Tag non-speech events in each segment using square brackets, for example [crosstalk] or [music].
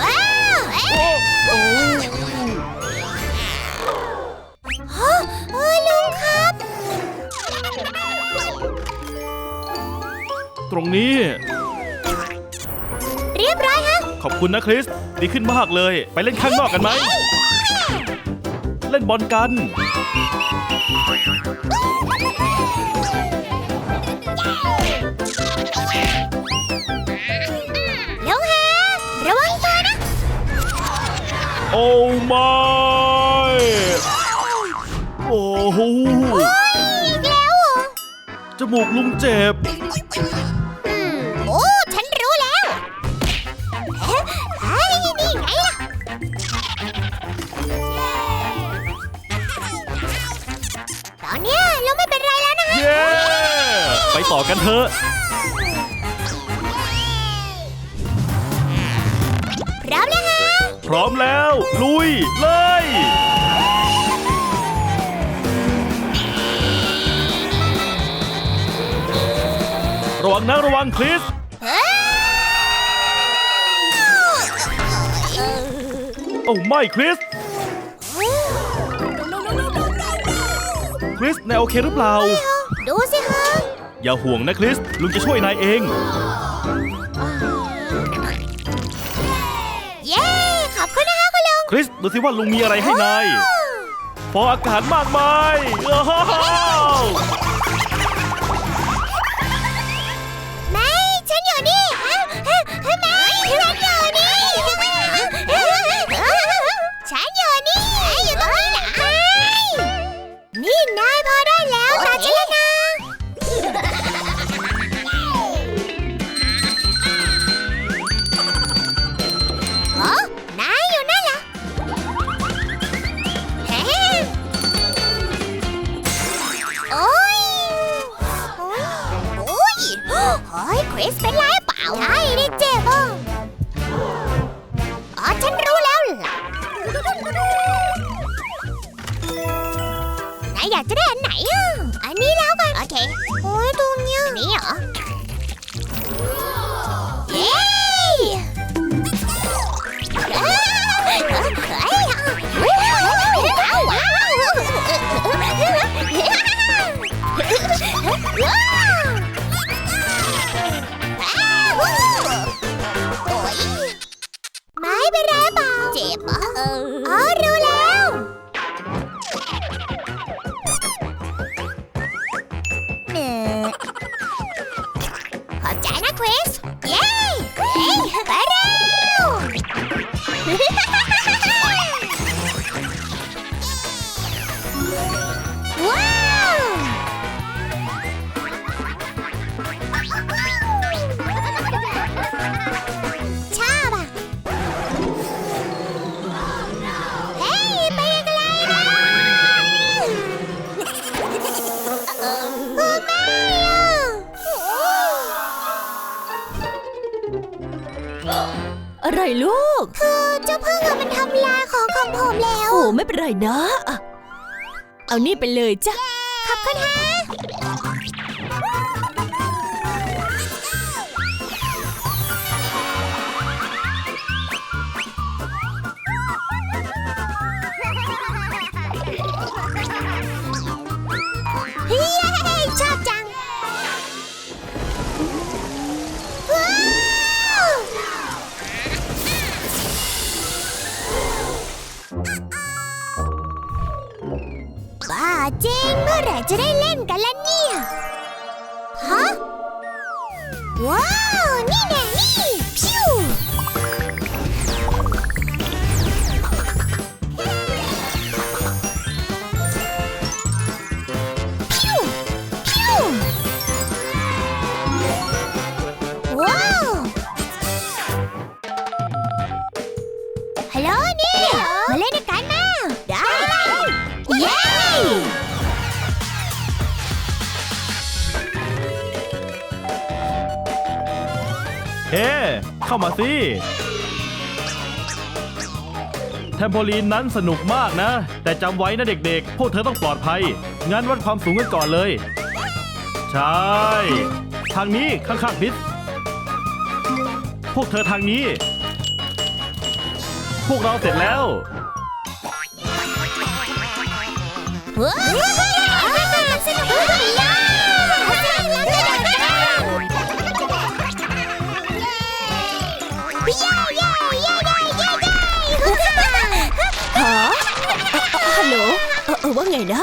ว้าวเอ๊ะฮะเอ้ยลุงครับ ตรงนี้ เรียบร้อยฮะ ขอบคุณนะคริส ดีขึ้นมากเลย ไปเล่นข้างนอกกันไหม เล่นบอลกัน อ้ไม่โอ้โหอีกแล้วเหรอจมูกลุงเจ็บ อืมโอ้ ฉันรู้แล้วเอ๊ะเฮ้ยนี่ไงล่ะ ตอนเนี้ยเราไม่เป็นไรแล้วนะฮะ เย้ ไปต่อกันเถอะ พร้อมแล้วฮะ พร้อมแล้ว ลุย เลย ระวังนะระวังคริสเอ้ยเออโอ้ไม่คริส คริสนายโอเคหรือเปล่า ดูสิฮะอย่าห่วงนะคริส ลุงจะช่วยนายเอง คะคุณลุงคริสดูสิว่าลุงมีอะไรให้นายฟองอากาศมากมายอ้าวายอยากจะได้อันไหนอะ อันนี้แล้วกัน โอเค โอ้ยตรงเนี้ยอันนี้เหรอ เย้เฮ้ยเฮ้ยว้าวว้าวว้าวไม่เป็นไรเปล่าเจ็บอะอ๋อ อะไรลูก คือเจ้าพึ่งอะมันทำลายของของผมแล้ว โอ้ไม่เป็นไรนะอะเอานี่ไปเลยจ้ะขอบคุณฮะ ว้ เฮ้เข้ามาสิ แทมโพลีนนั้นสนุกมากนะ แต่จำไว้นะเด็กๆ พวกเธอต้องปลอดภัย งั้นวัดความสูงกันก่อนเลย ใช่ ทางนี้ข้างๆพิษพวกเธอทางนี้ พวกเราเสร็จแล้ว ว้าว ไงนะ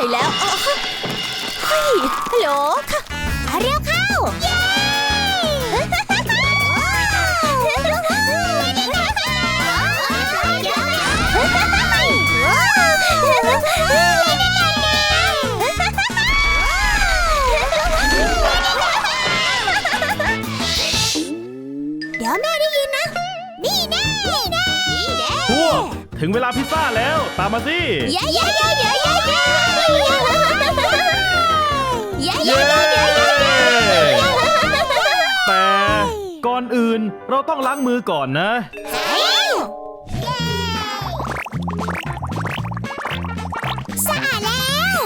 ใส่แล้วเฮ้ยฮัลโหล ถึงเวลาพิซซ่าแล้ว ตามมาสิเย้เย้เย้เย้เย้เย้เย้เย้เย้แต่ก่อนอื่นเราต้องล้างมือก่อนนะ สะอาดแล้ว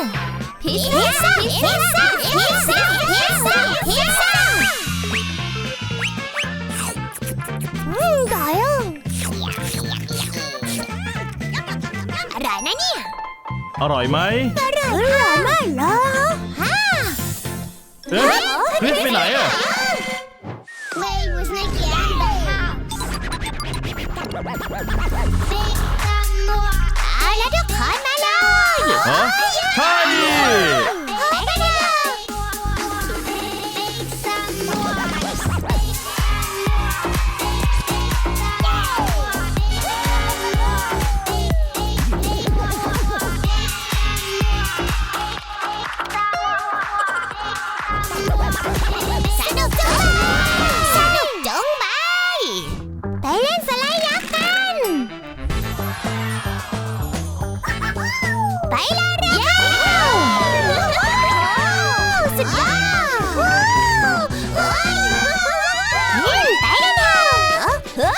พิซซ่าพิซซ่าพิซซ่าพิซซ่า อร่อยไหมอร่อยอร่อยมากเลยฮะเอ๊ะคริสไปไหนอะ Wait was Nicky at the house เอาแล้วทุกคนมาเลย ฮะใช่ ลยเร็วสุดยอดไปกันเถอะ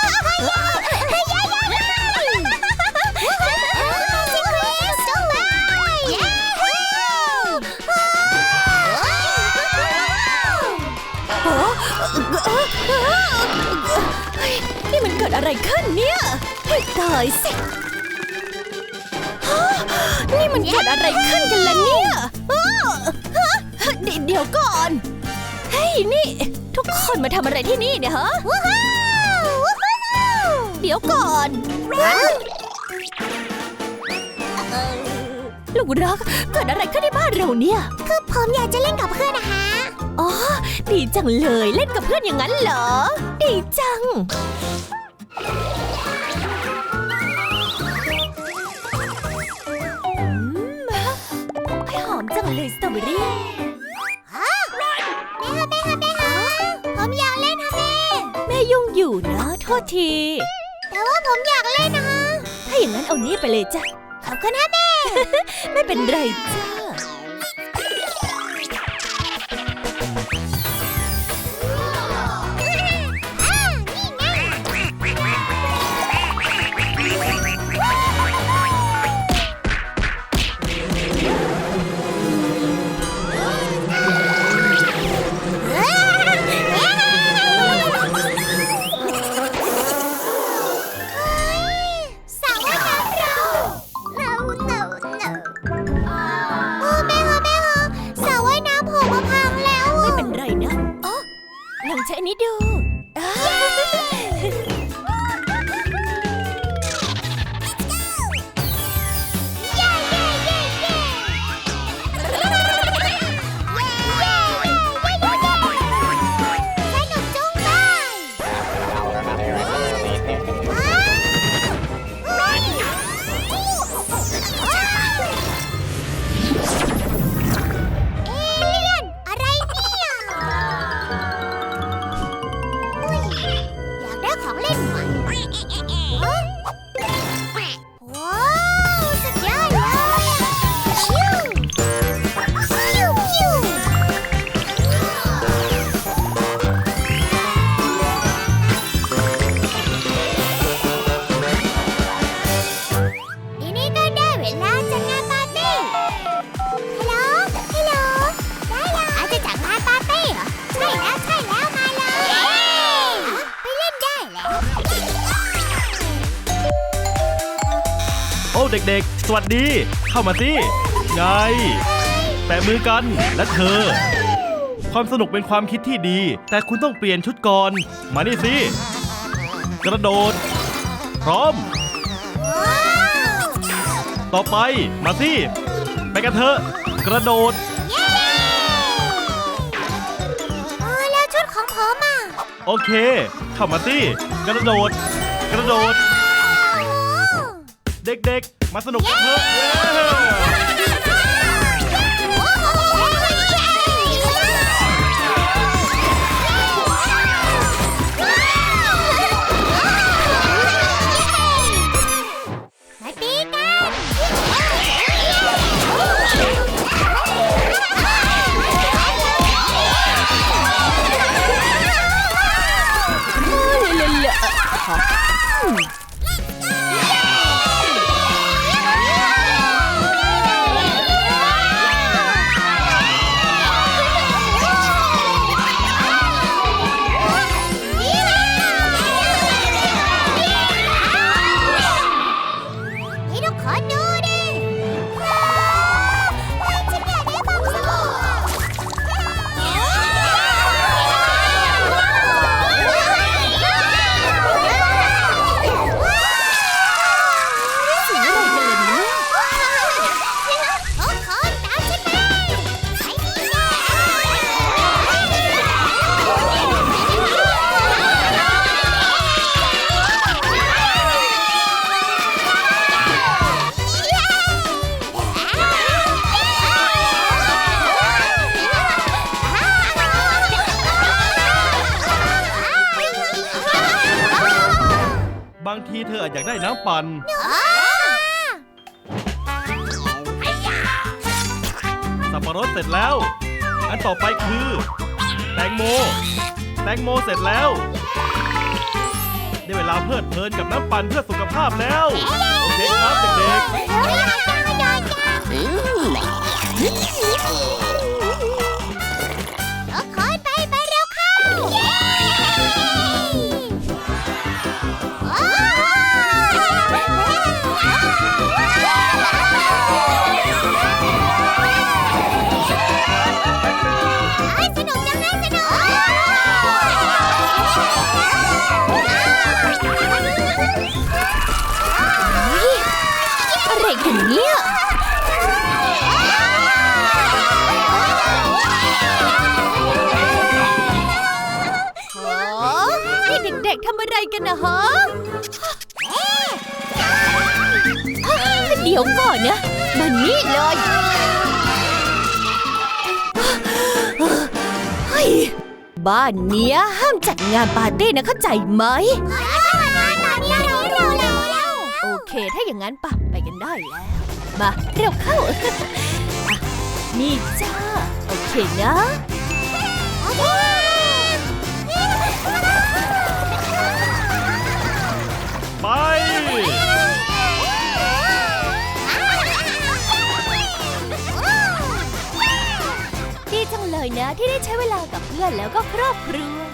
เฮ้ยนี่มันเกิดอะไรขึ้นเนี่ยให้ตายสิ นี่มันเกิดอะไรขึ้นกันล่ะเนี่ยอ้อฮะเดยวเดี๋ยวก่อน เฮ้ยนี่ ทุกคนมาทำอะไรที่นี่เนี่ยฮะเดี๋ยวก่อนลูกรักเกิดอะไรขึ้นในบ้านเราเนี่ยคือผมอยากจะเล่นกับเพื่อนนะคะอ๋อดีจังเลยเล่นกับเพื่อนอย่างนั้นเหรอ ดีจัง ษที แต่ว่าผมอยากเล่นนะคะถ้าอย่างนั้นเอานี่ไปเลยจ้ะขอบคุณนะแม่ ไม่เป็นไรจ้า Yay! [laughs] เด็กๆ สวัสดี เข้ามาสิไงแปะมือกันและเธอ ความสนุกเป็นความคิดที่ดี แต่คุณต้องเปลี่ยนชุดก่อน มานี่สิ กระโดด พร้อม ต่อไปมาสิ ไปกันเถอะ กระโดดเย้เออแล้วชุดของผมอะโอเค เข้ามาสิ กระโดด กระโดดโอ้เด็กๆ มาสนุกกันเถอะ ทีเธออาจอยากได้น้ำปั่นสับปะรดเสร็จแล้ว อันต่อไปคือ แตงโม แตงโมเสร็จแล้ว ได้เวลาเพลิดเพลินกับน้ำปั่นเพื่อสุขภาพแล้ว โอเคครับเด็กๆ เนี่ยโอ้นี่เด็กๆทำอะไรกันนะฮะ เดี๋ยวก่อนนะมานี่เลย เฮ้ย บ้านเนี้ยห้ามจัดงานปาร์ตี้นะเข้าใจไหมตอนนี้เราเราเราเราโอเค ถ้าอย่างนั้นปะไป กันได้แล้ว มาเร็วเข้าอะนี่จ้า โอเคนะไปดีจังเลยนะที่ได้ใช้เวลากับเพื่อนแล้วก็ครอบครัว